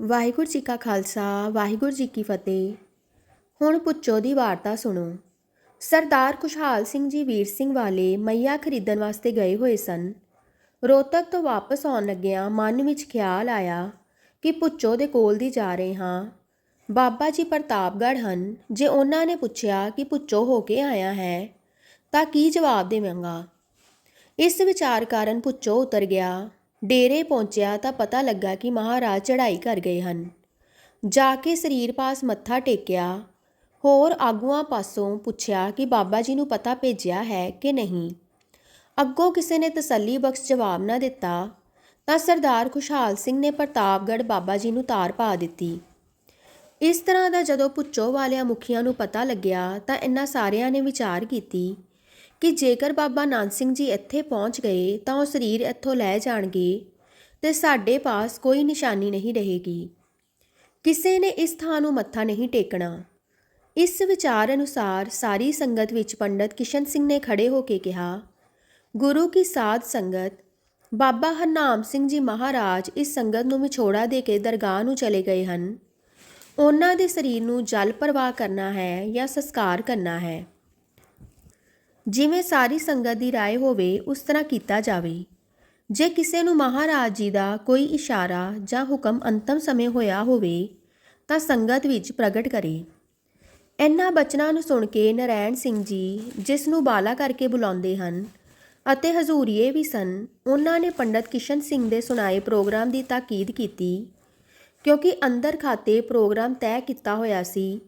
ਵਾਹਿਗੁਰੂ ਜੀ ਕਾ ਖਾਲਸਾ, ਵਾਹਿਗੁਰੂ ਜੀ ਕੀ ਫਤਿਹ। ਹੁਣ ਪੁੱਛੋ ਦੀ ਵਾਰਤਾ ਸੁਣੋ। ਸਰਦਾਰ ਖੁਸ਼ਹਾਲ ਸਿੰਘ ਜੀ ਵੀਰ ਸਿੰਘ ਵਾਲੇ ਮਈਆ ਖਰੀਦਣ ਵਾਸਤੇ ਗਏ ਹੋਏ ਸਨ। ਰੋਹਤਕ ਤੋਂ ਵਾਪਸ ਆਉਣ ਲੱਗਿਆਂ ਮਨ ਵਿੱਚ ਖਿਆਲ ਆਇਆ ਕਿ ਪੁੱਛੋ ਦੇ ਕੋਲ ਦੀ ਜਾ ਰਹੇ ਹਾਂ। ਬਾਬਾ ਜੀ ਪ੍ਰਤਾਪਗੜ੍ਹ ਹਨ, ਜੇ ਉਹਨਾਂ ਨੇ ਪੁੱਛਿਆ ਕਿ ਪੁੱਛੋ ਹੋ ਕੇ ਆਇਆ ਹੈ, ਤਾਂ ਕੀ ਜਵਾਬ ਦੇਵਾਂਗਾ? ਇਸ ਵਿਚਾਰ ਕਾਰਨ ਪੁੱਛੋ ਉਤਰ ਗਿਆ। ਡੇਰੇ ਪਹੁੰਚਿਆ ਤਾਂ ਪਤਾ ਲੱਗਾ ਕਿ ਮਹਾਰਾਜ ਚੜ੍ਹਾਈ ਕਰ ਗਏ ਹਨ। ਜਾ ਕੇ ਸਰੀਰ ਪਾਸ ਮੱਥਾ ਟੇਕਿਆ, ਹੋਰ ਆਗੂਆਂ ਪਾਸੋਂ ਪੁੱਛਿਆ ਕਿ ਬਾਬਾ ਜੀ ਨੂੰ ਪਤਾ ਭੇਜਿਆ ਹੈ ਕਿ ਨਹੀਂ। ਅੱਗੋਂ ਕਿਸੇ ਨੇ ਤਸੱਲੀ ਬਖਸ਼ ਜਵਾਬ ਨਾ ਦਿੱਤਾ, ਤਾਂ ਸਰਦਾਰ ਖੁਸ਼ਹਾਲ ਸਿੰਘ ਨੇ ਪ੍ਰਤਾਪਗੜ੍ਹ ਬਾਬਾ ਜੀ ਨੂੰ ਤਾਰ ਪਾ ਦਿੱਤੀ। ਇਸ ਤਰ੍ਹਾਂ ਦਾ ਜਦੋਂ ਪੁੱਛੋ ਵਾਲਿਆਂ ਮੁਖੀਆਂ ਨੂੰ ਪਤਾ ਲੱਗਿਆ ਤਾਂ ਇਹਨਾਂ ਸਾਰਿਆਂ ਨੇ ਵਿਚਾਰ ਕੀਤੀ ਕਿ ਜੇਕਰ ਬਾਬਾ ਨਾਨਕ ਸਿੰਘ ਜੀ ਇੱਥੇ ਪਹੁੰਚ ਗਏ ਤਾਂ ਉਹ ਸਰੀਰ ਇੱਥੋਂ ਲੈ ਜਾਣਗੇ ਤੇ ਸਾਡੇ ਪਾਸ ਕੋਈ ਨਿਸ਼ਾਨੀ ਨਹੀਂ ਰਹੇਗੀ। ਕਿਸੇ ਨੇ ਇਸ ਥਾਂ ਨੂੰ ਮੱਥਾ ਨਹੀਂ ਟੇਕਣਾ। ਇਸ ਵਿਚਾਰ ਅਨੁਸਾਰ ਸਾਰੀ ਸੰਗਤ ਵਿੱਚ ਪੰਡਤ ਕਿਸ਼ਨ ਸਿੰਘ ਨੇ ਖੜੇ ਹੋ ਕੇ ਕਿਹਾ, ਗੁਰੂ ਕੀ ਸਾਧ ਸੰਗਤ, ਬਾਬਾ ਹਰਨਾਮ ਸਿੰਘ ਜੀ ਮਹਾਰਾਜ ਇਸ ਸੰਗਤ ਨੂੰ ਵਿਛੋੜਾ ਦੇ ਕੇ ਦਰਗਾਹ ਨੂੰ ਚਲੇ ਗਏ ਹਨ। ਉਹਨਾਂ ਦੇ ਸਰੀਰ ਨੂੰ ਜਲ ਪ੍ਰਵਾਹ ਕਰਨਾ ਹੈ ਜਾਂ ਸੰਸਕਾਰ ਕਰਨਾ ਹੈ। ਜਿਵੇਂ ਸਾਰੀ ਸੰਗਤ ਦੀ ਰਾਏ ਹੋਵੇ, ਉਸ ਤਰ੍ਹਾਂ ਕੀਤਾ ਜਾਵੇ। ਜੇ ਕਿਸੇ ਨੂੰ ਮਹਾਰਾਜ ਜੀ ਦਾ ਕੋਈ ਇਸ਼ਾਰਾ ਜਾਂ ਹੁਕਮ ਅੰਤਮ ਸਮੇਂ ਹੋਇਆ ਹੋਵੇ, ਤਾਂ ਸੰਗਤ ਵਿੱਚ ਪ੍ਰਗਟ ਕਰੇ। ਇਹਨਾਂ ਬਚਨਾਂ ਨੂੰ ਸੁਣ ਕੇ ਨਰੈਣ ਸਿੰਘ ਜੀ ਜਿਸ ਨੂੰ ਬਾਲਾ ਕਰਕੇ ਬੁਲਾਉਂਦੇ ਹਨ ਅਤੇ ਹਜ਼ੂਰੀਏ ਵੀ ਸਨ, ਉਹਨਾਂ ਨੇ ਪੰਡਤ ਕਿਸ਼ਨ ਸਿੰਘ ਦੇ ਸੁਣਾਏ ਪ੍ਰੋਗਰਾਮ ਦੀ ਤਾਕੀਦ ਕੀਤੀ, ਕਿਉਂਕਿ ਅੰਦਰ ਖਾਤੇ ਪ੍ਰੋਗਰਾਮ ਤੈਅ ਕੀਤਾ ਹੋਇਆ ਸੀ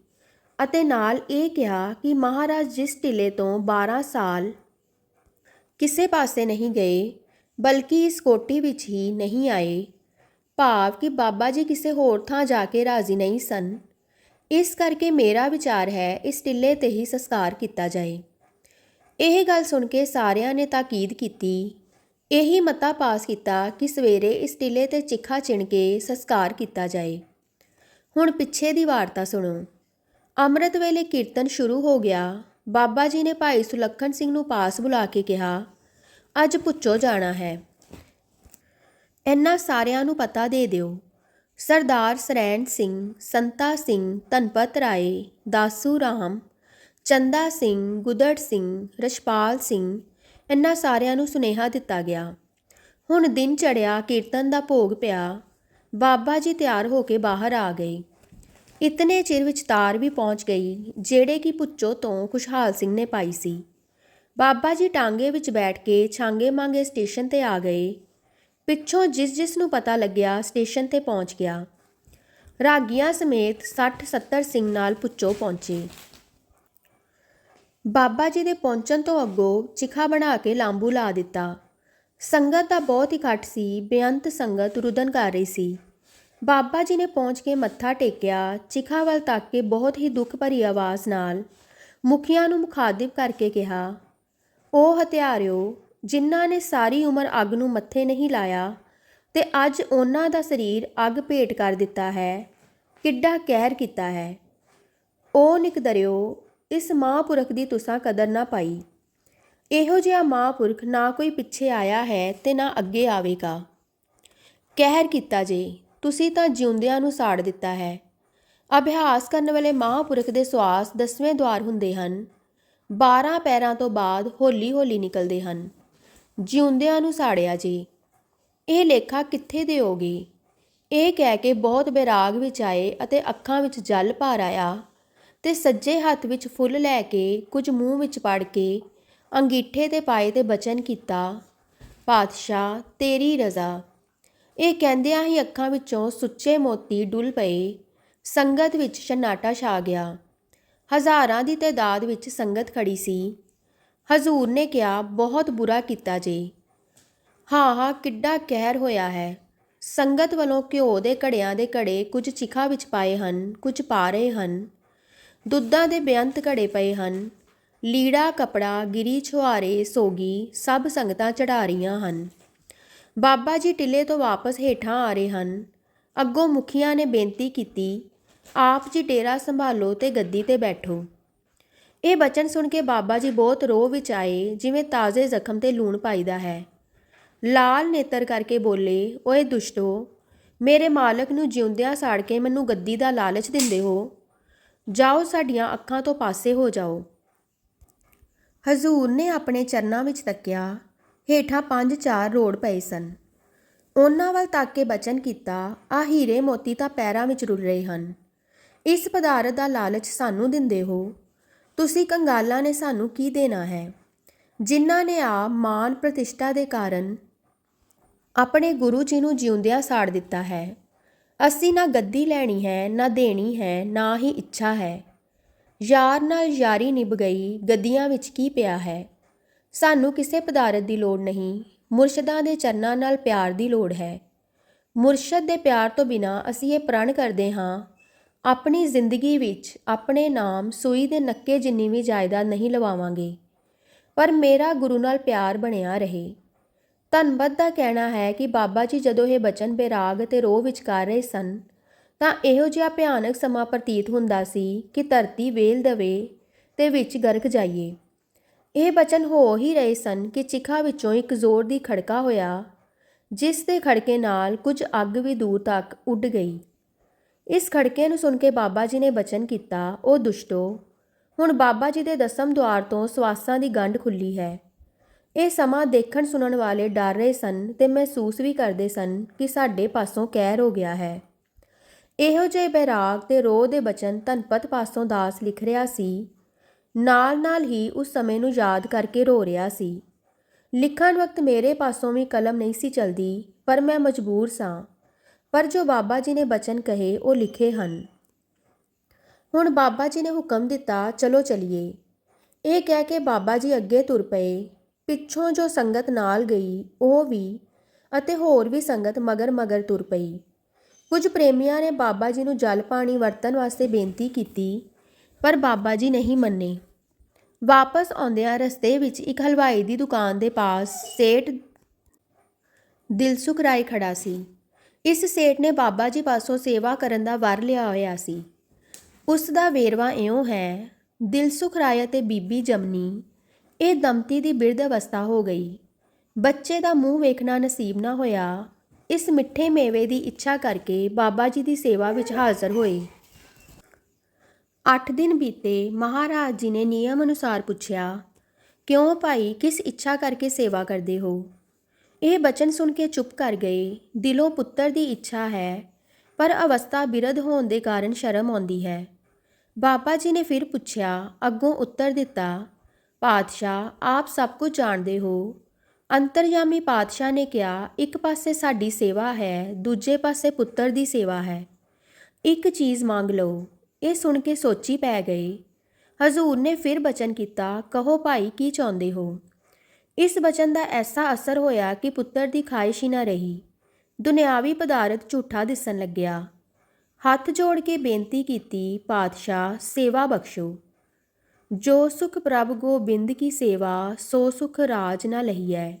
ਅਤੇ ਨਾਲ ਇਹ ਕਿਹਾ ਕਿ ਮਹਾਰਾਜ ਜਿਸ ਟਿਲੇ ਤੋਂ 12 ਸਾਲ ਕਿਸੇ ਪਾਸੇ ਨਹੀਂ ਗਏ, ਬਲਕਿ ਇਸ ਕੋਟੀ ਵਿੱਚ ਹੀ ਨਹੀਂ ਆਏ, ਭਾਵ ਕਿ ਬਾਬਾ ਜੀ ਕਿਸੇ ਹੋਰ ਥਾਂ ਜਾ ਕੇ ਰਾਜ਼ੀ ਨਹੀਂ ਸਨ। ਇਸ ਕਰਕੇ ਮੇਰਾ ਵਿਚਾਰ ਹੈ ਇਸ ਟਿੱਲੇ ਤੇ ਹੀ ਸੰਸਕਾਰ ਕੀਤਾ ਜਾਏ। ਇਹ ਗੱਲ ਸੁਣ ਕੇ ਸਾਰਿਆਂ ਨੇ ਤਾਕੀਦ ਕੀਤੀ। ਇਹੀ ਮਤਾ ਪਾਸ ਕੀਤਾ ਕਿ ਸਵੇਰੇ ਇਸ ਟਿੱਲੇ ਤੇ ਚਿੱਖਾ ਚਿਣ ਕੇ ਸੰਸਕਾਰ ਕੀਤਾ ਜਾਏ। ਹੁਣ ਪਿੱਛੇ ਦੀ ਵਾਰਤਾ ਸੁਣੋ। ਅੰਮ੍ਰਿਤ ਵੇਲੇ ਕੀਰਤਨ ਸ਼ੁਰੂ ਹੋ ਗਿਆ। ਬਾਬਾ ਜੀ ਨੇ ਭਾਈ ਸੁਲੱਖਣ ਸਿੰਘ ਨੂੰ ਪਾਸ ਬੁਲਾ ਕੇ ਕਿਹਾ, ਅੱਜ ਪੁੱਛੋ ਜਾਣਾ ਹੈ। ਇਹਨਾਂ ਸਾਰਿਆਂ ਨੂੰ ਪਤਾ ਦੇ ਦਿਓ। ਸਰਦਾਰ ਸਰੈਣ ਸਿੰਘ, ਸੰਤਾ ਸਿੰਘ, ਧਨਪਤ ਰਾਏ, ਦਾਸੂ ਰਾਮ, ਚੰਦਾ ਸਿੰਘ, ਗੁਦੜ ਸਿੰਘ ਰਸ਼ਪਾਲ ਸਿੰਘ, ਇਹਨਾਂ ਸਾਰਿਆਂ ਨੂੰ ਸੁਨੇਹਾ ਦਿੱਤਾ ਗਿਆ। ਹੁਣ ਦਿਨ ਚੜਿਆ ਕੀਰਤਨ ਦਾ ਭੋਗ ਪਿਆ। ਬਾਬਾ ਜੀ ਤਿਆਰ ਹੋ ਕੇ ਬਾਹਰ ਆ ਗਏ। ਇਤਨੇ ਚਿਰ ਵਿੱਚ ਤਾਰ ਵੀ ਪਹੁੰਚ ਗਈ, ਜਿਹੜੇ ਕਿ ਪੁੱਚੋ ਤੋਂ ਖੁਸ਼ਹਾਲ ਸਿੰਘ ਨੇ ਪਾਈ ਸੀ। ਬਾਬਾ ਜੀ ਟਾਂਗੇ ਵਿੱਚ ਬੈਠ ਕੇ ਛਾਂਗੇ ਮਾਂਗੇ ਸਟੇਸ਼ਨ ਤੇ ਆ ਗਏ। ਪਿੱਛੋਂ ਜਿਸ ਜਿਸ ਨੂੰ ਪਤਾ ਲੱਗਿਆ, ਸਟੇਸ਼ਨ ਤੇ ਪਹੁੰਚ ਗਿਆ। ਰਾਗੀਆਂ ਸਮੇਤ 60 70 ਸਿੰਘ ਨਾਲ ਪੁੱਚੋ ਪਹੁੰਚੇ। ਬਾਬਾ ਜੀ ਦੇ ਪਹੁੰਚਣ ਤੋਂ ਅੱਗੋਂ ਚਿਖਾ ਬਣਾ ਕੇ ਲਾਂਬੂ ਲਾ ਦਿੱਤਾ। ਸੰਗਤ ਦਾ ਬਹੁਤ ਇਕੱਠ ਸੀ, ਬੇਅੰਤ ਸੰਗਤ ਰੁਦਨ ਕਰ ਰਹੀ ਸੀ। ਬਾਬਾ ਜੀ ਨੇ ਪਹੁੰਚ ਕੇ ਮੱਥਾ ਟੇਕਿਆ, ਚਿਖਾ ਵੱਲ ਤੱਕ ਕੇ ਬਹੁਤ ਹੀ ਦੁੱਖ ਭਰੀ ਆਵਾਜ਼ ਨਾਲ ਮੁਖੀਆਂ ਨੂੰ ਮੁਖਾਤਿਬ ਕਰਕੇ ਕਿਹਾ ਉਹ ਹਥਿਆਰਿਓ, ਜਿਨ੍ਹਾਂ ਨੇ ਸਾਰੀ ਉਮਰ ਅੱਗ ਨੂੰ ਮੱਥੇ ਨਹੀਂ ਲਾਇਆ ਤੇ ਅੱਜ ਉਹਨਾਂ ਦਾ ਸਰੀਰ ਅੱਗ ਭੇਟ ਕਰ ਦਿੱਤਾ ਹੈ, ਕਿੱਡਾ ਕਹਿਰ ਕੀਤਾ ਹੈ। ਉਹ ਨਿਕਦਰਿਓ ਇਸ ਮਹਾਂਪੁਰਖ ਦੀ ਤੁਸਾਂ ਕਦਰ ਨਾ ਪਾਈ। ਇਹੋ ਜਿਹਾ ਮਹਾਂਪੁਰਖ ਨਾ ਕੋਈ ਪਿੱਛੇ ਆਇਆ ਹੈ ਤੇ ਨਾ ਅੱਗੇ ਆਵੇਗਾ। ਕਹਿਰ ਕੀਤਾ ਜੇ। ਤੁਸੀਂ ਤਾਂ ਜਿਉਂਦਿਆਂ ਨੂੰ ਸਾੜ ਦਿੱਤਾ ਹੈ। ਅਭਿਆਸ ਕਰਨ ਵਾਲੇ ਮਹਾਂਪੁਰਖ ਦੇ ਸਵਾਸ ਦਸਵੇਂ ਦਵਾਰ ਹੁੰਦੇ ਹਨ। 12 ਪੈਰਾਂ ਤੋਂ ਬਾਅਦ ਹੌਲੀ-ਹੌਲੀ ਨਿਕਲਦੇ ਹਨ। ਜਿਉਂਦਿਆਂ ਨੂੰ ਸਾੜਿਆ ਜੀ। ਇਹ ਲੇਖਾ ਕਿੱਥੇ ਦੇ ਹੋਗੇ ਇਹ ਕਹਿ ਕੇ ਬਹੁਤ ਬੇਰਾਗ ਵਿੱਚ ਆਏ ਅਤੇ ਅੱਖਾਂ ਵਿੱਚ ਜਲ ਭਰ ਆਇਆ ਤੇ ਸੱਜੇ ਹੱਥ ਵਿੱਚ ਫੁੱਲ ਲੈ ਕੇ ਕੁਝ ਮੂੰਹ ਵਿੱਚ ਪੜ ਕੇ ਅੰਗੀਠੇ ਤੇ ਪਾਏ ਤੇ ਬਚਨ ਕੀਤਾ, ਪਾਤਸ਼ਾਹ, ਤੇਰੀ ਰਜ਼ਾ। ਇਹ ਕਹਿੰਦਿਆਂ ਹੀ ਅੱਖਾਂ ਵਿੱਚੋਂ ਸੁੱਚੇ ਮੋਤੀ ਡੁੱਲ ਪਏ। ਸੰਗਤ ਵਿੱਚ ਛਨਾਟਾ ਛਾ ਗਿਆ। ਹਜ਼ਾਰਾਂ ਦੀ ਤਾਦਾਦ ਵਿੱਚ ਸੰਗਤ ਖੜੀ ਸੀ। ਹਜ਼ੂਰ ਨੇ ਕਿਹਾ, ਬਹੁਤ ਬੁਰਾ ਕੀਤਾ ਜੀ। ਹਾਂ ਹਾਂ, ਕਿੱਡਾ ਕਹਿਰ ਹੋਇਆ ਹੈ। ਸੰਗਤ ਵੱਲੋਂ ਘਿਓ ਦੇ ਘੜਿਆਂ ਦੇ ਘੜੇ ਕੁਝ ਚਿਖਾ ਵਿੱਚ ਪਾਏ ਹਨ, ਕੁਝ ਪਾ ਰਹੇ ਹਨ। ਦੁੱਧਾਂ ਦੇ ਬੇਅੰਤ ਘੜੇ ਪਏ ਹਨ। ਲੀੜਾ, ਕਪੜਾ, ਗਿਰੀ, ਛੁਹਾਰੇ, ਸੋਗੀ ਸਭ ਸੰਗਤਾਂ ਚੜਾ ਰਹੀਆਂ ਹਨ। ਬਾਬਾ ਜੀ ਟਿੱਲੇ ਤੋਂ ਵਾਪਸ ਹੇਠਾਂ ਆ ਰਹੇ ਹਨ। ਅੱਗੋਂ ਮੁਖੀਆਂ ਨੇ ਬੇਨਤੀ ਕੀਤੀ, ਆਪ ਜੀ ਡੇਰਾ ਸੰਭਾਲੋ ਤੇ ਗੱਦੀ ਤੇ ਬੈਠੋ। ਇਹ ਬਚਨ ਸੁਣ ਕੇ ਬਾਬਾ ਜੀ ਬਹੁਤ ਰੋਹ ਵਿੱਚ ਆਏ, ਜਿਵੇਂ ਤਾਜ਼ੇ ਜ਼ਖਮ ਤੇ ਲੂਣ ਪਾਈਦਾ ਹੈ। ਲਾਲ ਨੇਤਰ ਕਰਕੇ ਬੋਲੇ, ਓਏ ਦੁਸ਼ਟੋ, ਮੇਰੇ ਮਾਲਕ ਨੂੰ ਜਿਉਂਦਿਆਂ ਸਾੜ ਕੇ ਮੈਨੂੰ ਗੱਦੀ ਦਾ ਲਾਲਚ ਦਿੰਦੇ ਹੋ। ਜਾਓ ਸਾਡੀਆਂ ਅੱਖਾਂ ਤੋਂ ਪਾਸੇ ਹੋ ਜਾਓ। ਹਜ਼ੂਰ ਨੇ ਆਪਣੇ ਚਰਨਾਂ ਵਿੱਚ ਤੱਕਿਆ ਹੇਠਾਂ ਪੰਜ ਚਾਰ ਰੋੜ ਪਏ ਸਨ। ਉਹਨਾਂ ਵੱਲ ਤੱਕ ਕੇ ਬਚਨ ਕੀਤਾ, ਆ ਹੀਰੇ ਮੋਤੀ ਤਾਂ ਪੈਰਾਂ ਵਿੱਚ ਰੁਲ ਰਹੇ ਹਨ। ਇਸ ਪਦਾਰਥ ਦਾ ਲਾਲਚ ਸਾਨੂੰ ਦਿੰਦੇ ਹੋ। ਤੁਸੀਂ ਕੰਗਾਲਾਂ ਨੇ ਸਾਨੂੰ ਕੀ ਦੇਣਾ ਹੈ? ਜਿਨ੍ਹਾਂ ਨੇ ਆ ਮਾਨ ਪ੍ਰਤਿਸ਼ਠਾ ਦੇ ਕਾਰਨ ਆਪਣੇ ਗੁਰੂ ਜੀ ਨੂੰ ਜਿਉਂਦਿਆਂ ਸਾੜ ਦਿੱਤਾ ਹੈ। ਅਸੀਂ ਨਾ ਗੱਦੀ ਲੈਣੀ ਹੈ, ਨਾ ਦੇਣੀ ਹੈ, ਨਾ ਹੀ ਇੱਛਾ ਹੈ। ਯਾਰ ਨਾਲ ਯਾਰੀ ਨਿਭ ਗਈ, ਗੱਦੀਆਂ ਵਿੱਚ ਕੀ ਪਿਆ ਹੈ? ਸਾਨੂੰ ਕਿਸੇ ਪਦਾਰਥ ਦੀ ਲੋੜ ਨਹੀਂ। ਮੁਰਸ਼ਿਦਾਂ ਦੇ ਚਰਨਾਂ ਨਾਲ ਪਿਆਰ ਦੀ ਲੋੜ ਹੈ। ਮੁਰਸ਼ਦ ਦੇ ਪਿਆਰ ਤੋਂ ਬਿਨਾ ਅਸੀਂ ਇਹ ਪ੍ਰਣ ਕਰਦੇ ਹਾਂ, ਆਪਣੀ ਜ਼ਿੰਦਗੀ ਵਿੱਚ ਆਪਣੇ ਨਾਮ ਸੂਈ ਦੇ ਨੱਕੇ ਜਿੰਨੀ ਵੀ ਜਾਇਦਾਦ ਨਹੀਂ ਲਵਾਵਾਂਗੇ, ਪਰ ਮੇਰਾ ਗੁਰੂ ਨਾਲ ਪਿਆਰ ਬਣਿਆ ਰਹੇ। ਧੰਨਬੱਧ ਦਾ ਕਹਿਣਾ ਹੈ ਕਿ ਬਾਬਾ ਜੀ ਜਦੋਂ ਇਹ ਬਚਨ ਬੇਰਾਗ ਤੇ ਰੋਹ ਵਿੱਚ ਕਰ ਰਹੇ ਸਨ, ਤਾਂ ਇਹੋ ਜਿਹਾ ਭਿਆਨਕ ਸਮਾਂ ਪ੍ਰਤੀਤ ਹੁੰਦਾ ਸੀ ਕਿ ਧਰਤੀ ਵੇਲ ਦਵੇ ਤੇ ਵਿੱਚ ਗਰਕ ਜਾਈਏ। ਇਹ ਬਚਨ ਹੋ ਹੀ ਰਹੇ ਸਨ ਕਿ ਚਿਖਾ ਵਿੱਚੋਂ ਇੱਕ ਜ਼ੋਰ ਦੀ ਖੜਕਾ ਹੋਇਆ, ਜਿਸ ਦੇ ਖੜਕੇ ਨਾਲ ਕੁਝ ਅੱਗ ਵੀ ਦੂਰ ਤੱਕ ਉੱਡ ਗਈ। ਇਸ ਖੜਕੇ ਨੂੰ ਸੁਣ ਕੇ ਬਾਬਾ ਜੀ ਨੇ ਬਚਨ ਕੀਤਾ, ਉਹ ਦੁਸ਼ਟੋ, ਹੁਣ ਬਾਬਾ ਜੀ ਦੇ ਦਸਮ ਦੁਆਰ ਤੋਂ ਸਵਾਸਾਂ ਦੀ ਗੰਢ ਖੁੱਲੀ ਹੈ। ਇਹ ਸਮਾਂ ਦੇਖਣ ਸੁਣਨ ਵਾਲੇ ਡਰ ਰਹੇ ਸਨ ਤੇ ਮਹਿਸੂਸ ਵੀ ਕਰਦੇ ਸਨ ਕਿ ਸਾਡੇ ਪਾਸੋਂ ਕਹਿਰ ਹੋ ਗਿਆ ਹੈ। ਇਹੋ ਜਿਹੇ ਬੈਰਾਗ ਤੇ ਰੋਹ ਦੇ ਬਚਨ ਧਨਪਤ ਪਾਸੋਂ ਦਾਸ ਲਿਖ ਰਿਹਾ ਸੀ ਨਾਲ-ਨਾਲ ਹੀ ਉਸ ਸਮੇਂ ਨੂੰ ਯਾਦ ਕਰਕੇ ਰੋ ਰਿਹਾ ਸੀ। ਲਿਖਣ ਵਕਤ ਮੇਰੇ ਪਾਸੋਂ ਵੀ ਕਲਮ ਨਹੀਂ ਸੀ ਚਲਦੀ, ਪਰ ਮੈਂ ਮਜਬੂਰ ਸਾਂ। ਪਰ ਜੋ ਬਾਬਾ ਜੀ ਨੇ ਬਚਨ ਕਹੇ, ਉਹ ਲਿਖੇ ਹਨ। ਹੁਣ ਬਾਬਾ ਜੀ ਨੇ ਹੁਕਮ ਦਿੱਤਾ, ਚਲੋ ਚਲੀਏ। ਇਹ ਕਹਿ ਕੇ ਬਾਬਾ ਜੀ ਅੱਗੇ ਤੁਰ ਪਏ। ਪਿੱਛੋਂ ਜੋ ਸੰਗਤ ਨਾਲ ਗਈ, ਉਹ ਵੀ ਅਤੇ ਹੋਰ ਵੀ ਸੰਗਤ ਮਗਰ ਮਗਰ ਤੁਰ ਪਈ। ਕੁਝ ਪ੍ਰੇਮੀਆਂ ਨੇ ਬਾਬਾ ਜੀ ਨੂੰ ਜਲ ਪਾਣੀ ਵਰਤਣ ਵਾਸਤੇ ਬੇਨਤੀ ਕੀਤੀ। ਪਰ ਬਾਬਾ ਜੀ ਨਹੀਂ ਮੰਨੇ। ਵਾਪਸ ਆਉਂਦਿਆਂ ਰਸਤੇ ਵਿੱਚ ਇੱਕ ਹਲਵਾਈ ਦੀ ਦੁਕਾਨ ਦੇ ਪਾਸ ਸੇਠ ਦਿਲਸੁਖ ਰਾਏ ਖੜਾ ਸੀ। ਇਸ ਸੇਠ ਨੇ ਬਾਬਾ ਜੀ ਪਾਸੋਂ ਸੇਵਾ ਕਰਨ ਦਾ ਵਰ ਲਿਆ ਹੋਇਆ ਸੀ। ਉਸ ਦਾ ਵੇਰਵਾ ਇਉਂ ਹੈ, ਦਿਲਸੁਖ ਰਾਏ ਅਤੇ ਬੀਬੀ ਜਮਨੀ, ਇਹ ਦੰਪਤੀ ਦੀ ਬਿਰਧ ਅਵਸਥਾ ਹੋ ਗਈ। ਬੱਚੇ ਦਾ ਮੂੰਹ ਵੇਖਣਾ ਨਸੀਬ ਨਾ ਹੋਇਆ। ਇਸ ਮਿੱਠੇ ਮੇਵੇ ਦੀ ਇੱਛਾ ਕਰਕੇ ਬਾਬਾ ਜੀ ਦੀ ਸੇਵਾ ਵਿੱਚ ਹਾਜ਼ਰ ਹੋਏ। 8 ਦਿਨ ਬੀਤੇ ਮਹਾਰਾਜ ਜੀ ਨੇ ਨਿਯਮ ਅਨੁਸਾਰ ਪੁੱਛਿਆ, ਕਿਉਂ ਭਾਈ ਕਿਸ ਇੱਛਾ ਕਰਕੇ ਸੇਵਾ ਕਰਦੇ ਹੋ? ਇਹ ਬਚਨ ਸੁਣ ਕੇ ਚੁੱਪ ਕਰ ਗਏ। ਦਿਲੋਂ ਪੁੱਤਰ ਦੀ ਇੱਛਾ ਹੈ, ਪਰ ਅਵਸਥਾ ਬਿਰਧ ਹੋਣ ਦੇ ਕਾਰਨ ਸ਼ਰਮ ਆਉਂਦੀ ਹੈ। ਬਾਬਾ ਜੀ ਨੇ ਫਿਰ ਪੁੱਛਿਆ, ਅੱਗੋਂ ਉੱਤਰ ਦਿੱਤਾ, ਪਾਤਸ਼ਾਹ, ਆਪ ਸਭ ਕੁਝ ਜਾਣਦੇ ਹੋ। ਅੰਤਰਯਾਮੀ ਪਾਤਸ਼ਾਹ ਨੇ ਕਿਹਾ, ਇੱਕ ਪਾਸੇ ਸਾਡੀ ਸੇਵਾ ਹੈ, ਦੂਜੇ ਪਾਸੇ ਪੁੱਤਰ ਦੀ ਸੇਵਾ ਹੈ। ਇੱਕ ਚੀਜ਼ ਮੰਗ ਲਓ। ਇਹ ਸੁਣ ਕੇ ਸੋਚੀ ਪੈ ਗਏ ਹਜ਼ੂਰ ਨੇ ਫਿਰ ਬਚਨ ਕੀਤਾ, ਕਹੋ ਭਾਈ, ਕੀ ਚਾਹੁੰਦੇ ਹੋ? ਇਸ ਬਚਨ ਦਾ ਐਸਾ ਅਸਰ ਹੋਇਆ ਕਿ ਪੁੱਤਰ ਦੀ ਖਾਹਿਸ਼ ਹੀ ਨਾ ਰਹੀ। ਦੁਨਿਆਵੀ ਪਦਾਰਥ ਝੂਠਾ ਦਿਸਣ ਲੱਗਿਆ। ਹੱਥ ਜੋੜ ਕੇ ਬੇਨਤੀ ਕੀਤੀ, ਪਾਤਸ਼ਾਹ, ਸੇਵਾ ਬਖਸ਼ੋ। ਜੋ ਸੁਖ ਪ੍ਰਭ ਗੋਬਿੰਦ ਕੀ ਸੇਵਾ, ਸੋ ਸੁਖ ਰਾਜ ਨਾ ਲਹੀਐ।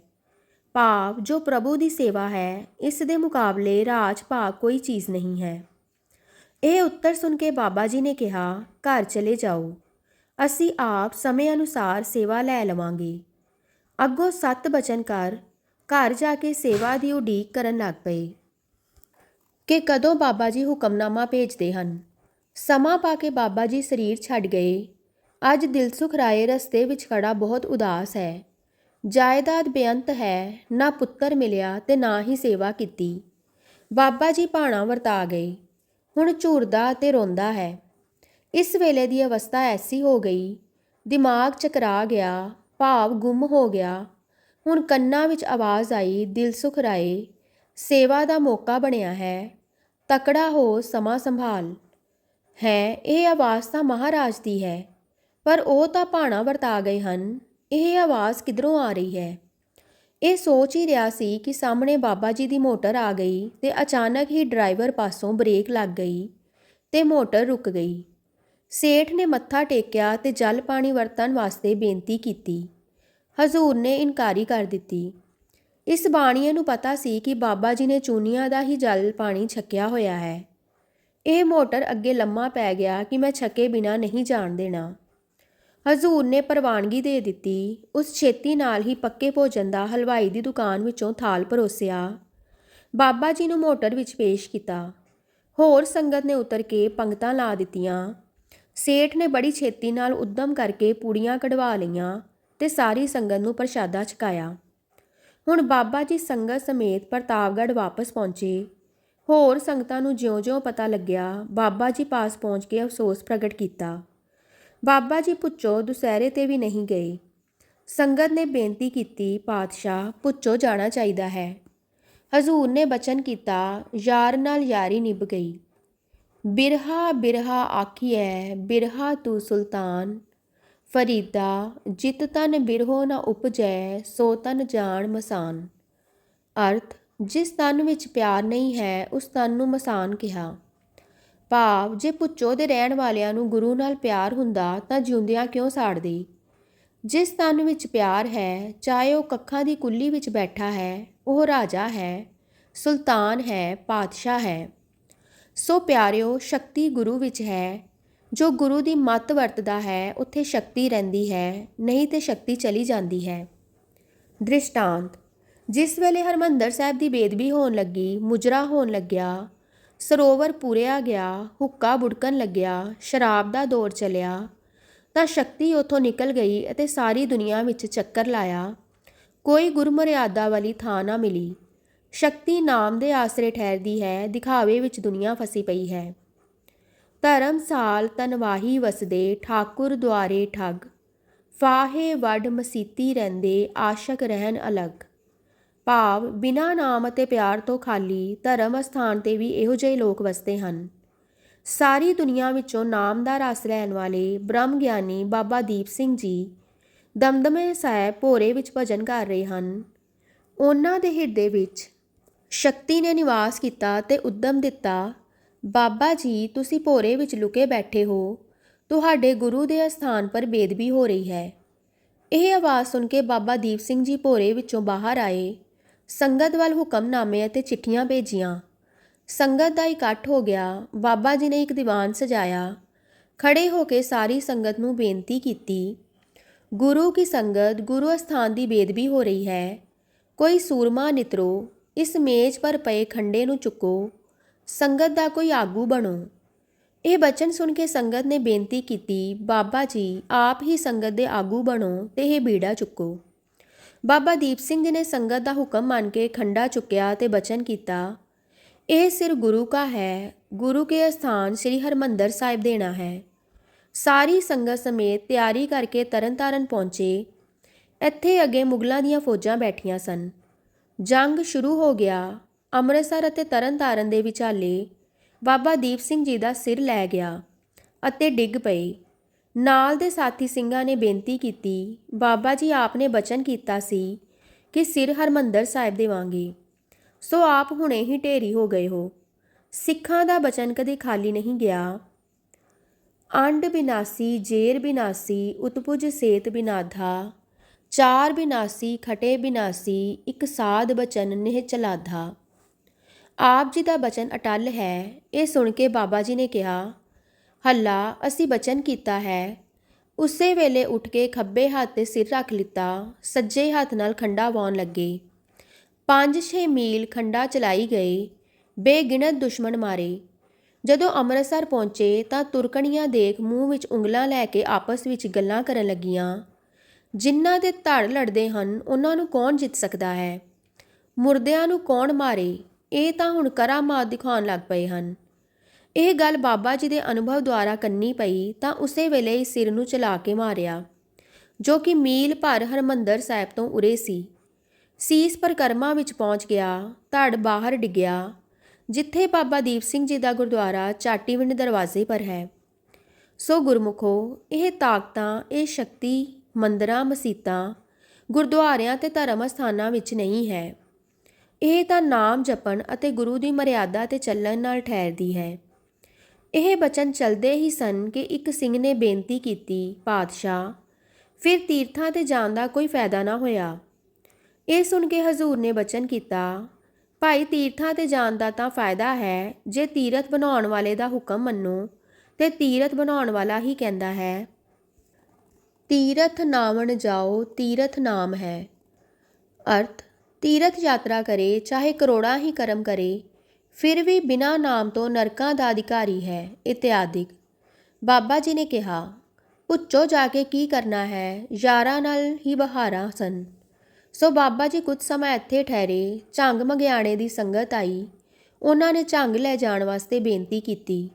ਭਾਵ, ਜੋ ਪ੍ਰਭੂ ਦੀ ਸੇਵਾ ਹੈ, ਇਸ ਦੇ ਮੁਕਾਬਲੇ ਰਾਜ ਭਾਗ ਕੋਈ ਚੀਜ਼ ਨਹੀਂ ਹੈ। ਇਹ ਉੱਤਰ ਸੁਣ ਕੇ ਬਾਬਾ ਜੀ ਨੇ ਕਿਹਾ, ਘਰ ਚਲੇ ਜਾਓ। ਅਸੀਂ ਆਪ ਸਮੇਂ ਅਨੁਸਾਰ ਸੇਵਾ ਲੈ ਲਵਾਂਗੇ। ਅੱਗੋਂ ਸੱਤ ਬਚਨ ਕਰ, ਘਰ ਜਾ ਕੇ ਸੇਵਾ ਦੀ ਉਡੀਕ ਕਰਨ ਲੱਗ ਪਏ। ਕਿ ਕਦੋਂ ਬਾਬਾ ਜੀ ਹੁਕਮਨਾਮਾ ਭੇਜਦੇ ਹਨ। ਸਮਾਂ ਪਾ ਕੇ ਬਾਬਾ ਜੀ ਸਰੀਰ ਛੱਡ ਗਏ। ਅੱਜ ਦਿਲਸੁਖ ਰਾਏ ਰਸਤੇ ਵਿੱਚ ਖੜਾ ਬਹੁਤ ਉਦਾਸ ਹੈ। ਜਾਇਦਾਦ ਬੇਅੰਤ ਹੈ, ਨਾ ਪੁੱਤਰ ਮਿਲਿਆ ਤੇ ਨਾ ਹੀ ਸੇਵਾ ਕੀਤੀ। ਬਾਬਾ ਜੀ ਭਾਣਾ ਵਰਤਾ ਗਏ। ਹੁਣ ਝੂਰਦਾ ਤੇ ਰੋਂਦਾ ਹੈ। ਇਸ ਵੇਲੇ ਦੀ ਅਵਸਥਾ ਐਸੀ ਹੋ ਗਈ। ਦਿਮਾਗ ਚਕਰਾ ਗਿਆ, ਭਾਵ ਗੁੰਮ ਹੋ ਗਿਆ। ਹੁਣ ਕੰਨਾਂ ਵਿੱਚ ਆਵਾਜ਼ ਆਈ ਦਿਲਸੁਖ ਰਾਏ, ਸੇਵਾ ਦਾ ਮੌਕਾ ਬਣਿਆ ਹੈ। ਤਕੜਾ ਹੋ ਸਮਾਂ ਸੰਭਾਲ। ਹੈ, ਇਹ ਆਵਾਜ਼ ਤਾਂ ਮਹਾਰਾਜ ਦੀ ਹੈ, ਪਰ ਉਹ ਤਾਂ ਭਾਣਾ ਵਰਤਾ ਗਏ ਹਨ। ਇਹ ਆਵਾਜ਼ ਕਿਧਰੋਂ ਆ ਰਹੀ ਹੈ? ਇਹ ਸੋਚ ਹੀ ਰਿਹਾ ਸੀ ਕਿ ਸਾਹਮਣੇ ਬਾਬਾ ਜੀ ਦੀ ਮੋਟਰ ਆ ਗਈ ਤੇ ਅਚਾਨਕ ਹੀ ਡਰਾਈਵਰ ਪਾਸੋਂ ਬ੍ਰੇਕ ਲੱਗ ਗਈ ਤੇ ਮੋਟਰ ਰੁਕ ਗਈ। ਸੇਠ ਨੇ ਮੱਥਾ ਟੇਕਿਆ ਤੇ ਜਲ ਪਾਣੀ ਵਰਤਣ ਵਾਸਤੇ ਬੇਨਤੀ ਕੀਤੀ। ਹਜ਼ੂਰ ਨੇ ਇਨਕਾਰੀ ਕਰ ਦਿੱਤੀ। ਇਸ ਬਾਣੀਏ ਨੂੰ ਪਤਾ ਸੀ ਕਿ ਬਾਬਾ ਜੀ ਨੇ ਚੂਨੀਆਂ ਦਾ ਹੀ ਜਲ ਪਾਣੀ ਛਕਿਆ ਹੋਇਆ ਹੈ। ਇਹ ਮੋਟਰ ਅੱਗੇ ਲੰਮਾ ਪੈ ਗਿਆ ਕਿ ਮੈਂ ਛਕੇ ਬਿਨਾ ਨਹੀਂ ਜਾਣ ਦੇਣਾ। ਹਜ਼ੂਰ ਨੇ ਪ੍ਰਵਾਨਗੀ ਦੇ ਦਿੱਤੀ। ਉਸ ਛੇਤੀ ਨਾਲ ਹੀ ਪੱਕੇ ਭੋਜਨ ਦਾ ਹਲਵਾਈ ਦੀ ਦੁਕਾਨ ਵਿੱਚੋਂ ਥਾਲ ਪਰੋਸਿਆ। ਬਾਬਾ ਜੀ ਨੂੰ ਮੋਟਰ ਵਿੱਚ ਪੇਸ਼ ਕੀਤਾ। ਹੋਰ ਸੰਗਤ ਨੇ ਉਤਰ ਕੇ ਪੰਗਤਾਂ ਲਾ ਦਿੱਤੀਆਂ। ਸੇਠ ਨੇ ਬੜੀ ਛੇਤੀ ਨਾਲ ਉਦਮ ਕਰਕੇ ਪੂੜੀਆਂ ਕਢਵਾ ਲਈਆਂ ਤੇ ਸਾਰੀ ਸੰਗਤ ਨੂੰ ਪ੍ਰਸ਼ਾਦਾ ਛਕਾਇਆ। ਹੁਣ ਬਾਬਾ ਜੀ ਸੰਗਤ ਸਮੇਤ ਪ੍ਰਤਾਪਗੜ੍ਹ ਵਾਪਸ ਪਹੁੰਚੇ। ਹੋਰ ਸੰਗਤਾਂ ਨੂੰ ਜਿਉਂ-ਜਿਉਂ ਪਤਾ ਲੱਗਿਆ, ਬਾਬਾ ਜੀ ਪਾਸ ਪਹੁੰਚ ਕੇ ਅਫਸੋਸ ਪ੍ਰਗਟ ਕੀਤਾ। ਬਾਬਾ ਜੀ ਪੁੱਛੋ, ਦੁਸਹਿਰੇ ਤੇ ਵੀ ਨਹੀਂ ਗਏ। ਸੰਗਤ ਨੇ ਬੇਨਤੀ ਕੀਤੀ, ਪਾਤਸ਼ਾਹ, ਪੁੱਛੋ ਜਾਣਾ ਚਾਹੀਦਾ ਹੈ। ਹਜ਼ੂਰ ਨੇ ਬਚਨ ਕੀਤਾ, ਯਾਰ ਨਾਲ ਯਾਰੀ ਨਿਭ ਗਈ। ਬਿਰਹਾ ਬਿਰਹਾ ਆਖੀਐ, ਬਿਰਹਾ ਤੂੰ ਸੁਲਤਾਨ। ਫਰੀਦਾ, ਜਿਤ ਤਨ ਬਿਰਹੋ ਨਾ ਉਪਜੈ, ਸੋ ਤਨ ਜਾਣ ਮਸਾਨ। ਅਰਥ, ਜਿਸ ਤਨ ਵਿੱਚ ਪਿਆਰ ਨਹੀਂ ਹੈ, ਉਸ ਤਨ ਨੂੰ ਮਸਾਨ ਕਿਹਾ। ਭਾਵ ਜੇ ਪੁੱਛੋ ਦੇ ਰਹਿਣ ਵਾਲਿਆਂ ਨੂੰ ਗੁਰੂ ਨਾਲ ਪਿਆਰ ਹੁੰਦਾ ਤਾਂ ਜਿਉਂਦਿਆਂ ਕਿਉਂ ਸਾੜਦੀ? ਜਿਸ ਤਨ ਵਿੱਚ ਪਿਆਰ ਹੈ, ਚਾਹੇ ਉਹ ਕੱਖਾਂ ਦੀ ਕੁੱਲੀ ਵਿੱਚ ਬੈਠਾ ਹੈ, ਉਹ ਰਾਜਾ ਹੈ, ਸੁਲਤਾਨ ਹੈ, ਪਾਤਸ਼ਾਹ ਹੈ। ਸੋ ਪਿਆਰਿਓ, ਸ਼ਕਤੀ ਗੁਰੂ ਵਿੱਚ ਹੈ। ਜੋ ਗੁਰੂ ਦੀ ਮੱਤ ਵਰਤਦਾ ਹੈ, ਉੱਥੇ ਸ਼ਕਤੀ ਰਹਿੰਦੀ ਹੈ, ਨਹੀਂ ਤੇ ਸ਼ਕਤੀ ਚਲੀ ਜਾਂਦੀ ਹੈ। ਦ੍ਰਿਸ਼ਟਾਂਤ, ਜਿਸ ਵੇਲੇ ਹਰਮੰਦਰ ਸਾਹਿਬ ਦੀ ਬੇਦਬੀ ਹੋਣ ਲੱਗੀ, ਮੁਜਰਾ ਹੋਣ ਲੱਗਿਆ ਸਰੋਵਰ ਪੂਰਿਆ ਗਿਆ, ਹੁੱਕਾ ਬੁੜਕਣ ਲੱਗਿਆ, ਸ਼ਰਾਬ ਦਾ ਦੌਰ ਚੱਲਿਆ। ਤਾਂ ਸ਼ਕਤੀ ਉਥੋਂ ਨਿਕਲ ਗਈ ਅਤੇ ਸਾਰੀ ਦੁਨੀਆ ਵਿੱਚ ਚੱਕਰ ਲਾਇਆ। ਕੋਈ ਗੁਰਮਰਿਆਦਾ ਵਾਲੀ ਥਾਂ ਨਾ ਮਿਲੀ। ਸ਼ਕਤੀ ਨਾਮ ਦੇ ਆਸਰੇ ਠਹਿਰਦੀ ਹੈ, ਦਿਖਾਵੇ ਵਿੱਚ ਦੁਨੀਆ ਫਸੀ ਪਈ ਹੈ। ਧਰਮਸਾਲ ਤਨਵਾਹੀ ਵਸਦੇ, ਠਾਕੁਰ ਦੁਆਰੇ ਠੱਗ। ਫਾਹੇ ਵੱਡ ਮਸੀਤੀ ਰਹਿੰਦੇ, ਆਸ਼ਕ ਰਹਿਣ ਅਲੱਗ। ਭਾਵ ਬਿਨਾਂ ਨਾਮ ਅਤੇ ਪਿਆਰ ਤੋਂ ਖਾਲੀ ਧਰਮ ਅਸਥਾਨ ਤੇ ਵੀ ਇਹੋ ਜਿਹੇ ਲੋਕ ਵਸਦੇ ਹਨ। ਸਾਰੀ ਦੁਨੀਆ ਵਿੱਚੋਂ ਨਾਮ ਦਾ ਰਸ ਲੈਣ ਵਾਲੇ ਬ੍ਰਹਮ ਗਿਆਨੀ ਬਾਬਾ ਦੀਪ ਸਿੰਘ ਜੀ ਦਮਦਮੇ ਸਾਹਿਬ ਭੋਰੇ ਵਿੱਚ ਭਜਨ ਕਰ ਰਹੇ ਹਨ। ਉਹਨਾਂ ਦੇ ਹਿਰਦੇ ਵਿੱਚ ਸ਼ਕਤੀ ਨੇ ਨਿਵਾਸ ਕੀਤਾ ਤੇ ਉਦਮ ਦਿੱਤਾ, ਬਾਬਾ ਜੀ, ਤੁਸੀਂ ਭੋਰੇ ਵਿੱਚ ਲੁਕੇ ਬੈਠੇ ਹੋ। ਤੁਹਾਡੇ ਗੁਰੂ ਦੇ ਅਸਥਾਨ ਪਰ ਬੇਦਬੀ ਹੋ ਰਹੀ ਹੈ। ਇਹ ਆਵਾਜ਼ ਸੁਣ ਕੇ ਬਾਬਾ ਦੀਪ ਸਿੰਘ ਜੀ ਭੋਰੇ ਵਿੱਚੋਂ ਬਾਹਰ ਆਏ। ਸੰਗਤ ਵੱਲ ਹੁਕਮਨਾਮੇ ਅਤੇ ਚਿੱਠੀਆਂ ਭੇਜੀਆਂ। ਸੰਗਤ ਦਾ ਇਕੱਠ ਹੋ ਗਿਆ। ਬਾਬਾ ਜੀ ਨੇ ਇੱਕ ਦੀਵਾਨ ਸਜਾਇਆ। ਖੜੇ ਹੋ ਕੇ ਸਾਰੀ ਸੰਗਤ ਨੂੰ ਬੇਨਤੀ ਕੀਤੀ। ਗੁਰੂ ਕੀ ਸੰਗਤ, ਗੁਰੂ ਅਸਥਾਨ ਦੀ ਬੇਦਬੀ ਹੋ ਰਹੀ ਹੈ। ਕੋਈ ਸੂਰਮਾ ਨਿਤਰੋ, ਇਸ ਮੇਜ਼ ਪਰ ਪਏ ਖੰਡੇ ਨੂੰ ਚੁੱਕੋ। ਸੰਗਤ ਦਾ ਕੋਈ ਆਗੂ ਬਣੋ। ਇਹ ਬਚਨ ਸੁਣ ਕੇ ਸੰਗਤ ਨੇ ਬੇਨਤੀ ਕੀਤੀ, ਬਾਬਾ ਜੀ, ਆਪ ਹੀ ਸੰਗਤ ਦੇ ਆਗੂ ਬਣੋ ਤੇ ਇਹ ਬੀੜਾ ਚੁੱਕੋ। ਬਾਬਾ ਦੀਪ ਸਿੰਘ ਜੀ ਨੇ ਸੰਗਤ ਦਾ ਹੁਕਮ ਮੰਨ ਕੇ ਖੰਡਾ ਚੁੱਕਿਆ ਤੇ ਬਚਨ ਕੀਤਾ। ਇਹ ਸਿਰ ਗੁਰੂ ਕਾ ਹੈ, ਗੁਰੂ ਕੇ ਸਥਾਨ ਸ੍ਰੀ ਹਰਮੰਦਰ ਸਾਹਿਬ ਦੇਣਾ ਹੈ। ਸਾਰੀ ਸੰਗਤ ਸਮੇਤ ਤਿਆਰੀ ਕਰਕੇ ਤਰਨਤਾਰਨ ਪਹੁੰਚੇ। ਇੱਥੇ ਅੱਗੇ ਮੁਗਲਾਂ ਦੀਆਂ ਫੌਜਾਂ ਬੈਠੀਆਂ ਸਨ। ਜੰਗ ਸ਼ੁਰੂ ਹੋ ਗਿਆ। ਅੰਮ੍ਰਿਤਸਰ ਅਤੇ ਤਰਨਤਾਰਨ ਦੇ ਵਿਚਾਲੇ ਬਾਬਾ ਦੀਪ ਸਿੰਘ ਜੀ ਦਾ ਸਿਰ ਲੈ ਗਿਆ ਅਤੇ ਡਿੱਗ ਪਈ ਨਾਲ ਦੇ ਸਾਥੀ ਸਿੰਘਾਂ ਨੇ ਬੇਨਤੀ ਕੀਤੀ, ਬਾਬਾ ਜੀ ਆਪ ਨੇ ਬਚਨ ਕੀਤਾ ਸੀ ਕਿ ਸਿਰ ਹਰਮੰਦਰ ਸਾਹਿਬ ਦੇਵਾਂਗੇ ਸੋ ਆਪ ਹੁਣੇ ਹੀ ਢੇਰੀ ਹੋ ਗਏ ਹੋ। ਸਿੱਖਾਂ ਦਾ ਬਚਨ ਕਦੇ ਖਾਲੀ ਨਹੀਂ ਗਿਆ। ਅੰਡ ਬਿਨਾਸੀ, ਜੇਰ ਬਿਨਾਸੀ, ਉਤਪੁਜ ਸੇਤ ਬਿਨਾਧਾ, ਚਾਰ ਬਿਨਾਸੀ, ਖਟੇ ਬਿਨਾਸੀ, ਇੱਕ ਸਾਧ ਬਚਨ ਨਿਹ ਚਲਾਧਾ। ਆਪ ਜੀ ਦਾ ਬਚਨ ਅਟਲ ਹੈ, ਇਹ ਸੁਣ ਕੇ ਬਾਬਾ ਜੀ ਨੇ ਕਿਹਾ ਹੱਲਾ, ਅਸੀਂ ਬਚਨ ਕੀਤਾ ਹੈ। ਉਸੇ ਵੇਲੇ ਉੱਠ ਕੇ ਖੱਬੇ ਹੱਥ ਤੇ ਸਿਰ ਰੱਖ ਲਿੱਤਾ। ਸੱਜੇ ਹੱਥ ਨਾਲ ਖੰਡਾ ਵਾਉਣ ਲੱਗੇ। 5-6 ਮੀਲ ਖੰਡਾ ਚਲਾਈ ਗਏ। ਬੇਗਿਣਤ ਦੁਸ਼ਮਣ ਮਾਰੇ। ਜਦੋਂ ਅੰਮ੍ਰਿਤਸਰ ਪਹੁੰਚੇ ਤਾਂ ਤੁਰਕਣੀਆਂ ਦੇਖ ਮੂੰਹ ਵਿੱਚ ਉਂਗਲਾਂ ਲੈ ਕੇ ਆਪਸ ਵਿੱਚ ਗੱਲਾਂ ਕਰਨ ਲੱਗੀਆਂ। ਜਿਨ੍ਹਾਂ ਦੇ ਧੜ ਲੜਦੇ ਹਨ, ਉਹਨਾਂ ਨੂੰ ਕੌਣ ਜਿੱਤ ਸਕਦਾ ਹੈ? ਮੁਰਦਿਆਂ ਨੂੰ ਕੌਣ ਮਾਰੇ? ਇਹ ਤਾਂ ਹੁਣ ਕਰਾਮਾਤ ਦਿਖਾਉਣ ਲੱਗ ਪਏ ਹਨ। ਇਹ ਗੱਲ ਬਾਬਾ ਜੀ ਦੇ ਅਨੁਭਵ ਦੁਆਰਾ ਕੰਨੀ ਪਈ ਤਾਂ ਉਸੇ ਵੇਲੇ ਹੀ ਸਿਰ ਨੂੰ ਚਲਾ ਕੇ ਮਾਰਿਆ, ਜੋ ਕਿ ਮੀਲ ਭਰ ਹਰਮੰਦਰ ਸਾਹਿਬ ਤੋਂ ਉਰੇ ਸੀ। ਸੀਸ ਪਰਕਰਮਾ ਵਿੱਚ ਪਹੁੰਚ ਗਿਆ, ਧੜ ਬਾਹਰ ਡਿੱਗਿਆ, ਜਿੱਥੇ ਬਾਬਾ ਦੀਪ ਸਿੰਘ ਜੀ ਦਾ ਗੁਰਦੁਆਰਾ ਚਾਟੀਵਿੰਡ ਦਰਵਾਜ਼ੇ ਪਰ ਹੈ। ਸੋ ਗੁਰਮੁਖੋ, ਇਹ ਤਾਕਤਾਂ, ਇਹ ਸ਼ਕਤੀ ਮੰਦਰਾਂ, ਮਸੀਤਾਂ, ਗੁਰਦੁਆਰਿਆਂ ਤੇ ਧਰਮ ਸਥਾਨਾਂ ਵਿੱਚ ਨਹੀਂ ਹੈ। ਇਹ ਤਾਂ ਨਾਮ ਜਪਣ ਅਤੇ ਗੁਰੂ ਦੀ ਮਰਿਆਦਾ ਤੇ ਚੱਲਣ ਨਾਲ ਠਹਿਰਦੀ ਹੈ। ਇਹ ਬਚਨ ਚਲਦੇ ਹੀ ਸਨ ਕਿ ਇੱਕ ਸਿੰਘ ਨੇ ਬੇਨਤੀ ਕੀਤੀ, ਪਾਤਸ਼ਾਹ, ਫਿਰ ਤੀਰਥਾਂ ਤੇ ਜਾਣ ਦਾ ਕੋਈ ਫਾਇਦਾ ਨਾ ਹੋਇਆ। ਇਹ ਸੁਣ ਕੇ ਹਜ਼ੂਰ ਨੇ ਬਚਨ ਕੀਤਾ, ਭਾਈ, ਤੀਰਥਾਂ ਤੇ ਜਾਣ ਦਾ ਤਾਂ ਫਾਇਦਾ ਹੈ, ਜੇ ਤੀਰਥ ਬਣਾਉਣ ਵਾਲੇ ਦਾ ਹੁਕਮ ਮੰਨੋ, ਤੇ ਤੀਰਥ ਬਣਾਉਣ ਵਾਲਾ ਹੀ ਕਹਿੰਦਾ ਹੈ, ਤੀਰਥ ਨਾਵਣ ਜਾਓ, ਤੀਰਥ ਨਾਮ ਹੈ। ਅਰਥ, ਤੀਰਥ ਯਾਤਰਾ ਕਰੇ, ਚਾਹੇ ਕਰੋੜਾਂ ਹੀ ਕਰਮ ਕਰੇ ਫਿਰ ਵੀ ਬਿਨਾਂ ਨਾਮ ਤੋਂ ਨਰਕਾਂ ਦਾ ਅਧਿਕਾਰੀ ਹੈ, ਇਤਿਆਦਿਕ। ਬਾਬਾ ਜੀ ਨੇ ਕਿਹਾ, ਪੁੱਛੋ ਜਾ ਕੇ ਕੀ ਕਰਨਾ ਹੈ, ਯਾਰਾਂ ਨਾਲ ਹੀ ਬਹਾਰਾਂ ਸਨ। ਸੋ ਬਾਬਾ ਜੀ ਕੁਝ ਸਮਾਂ ਇੱਥੇ ਠਹਿਰੇ, ਝੰਗ ਮਗਿਆਣੇ ਦੀ ਸੰਗਤ ਆਈ। ਉਹਨਾਂ ਨੇ ਝੰਗ ਲੈ ਜਾਣ ਵਾਸਤੇ ਬੇਨਤੀ ਕੀਤੀ।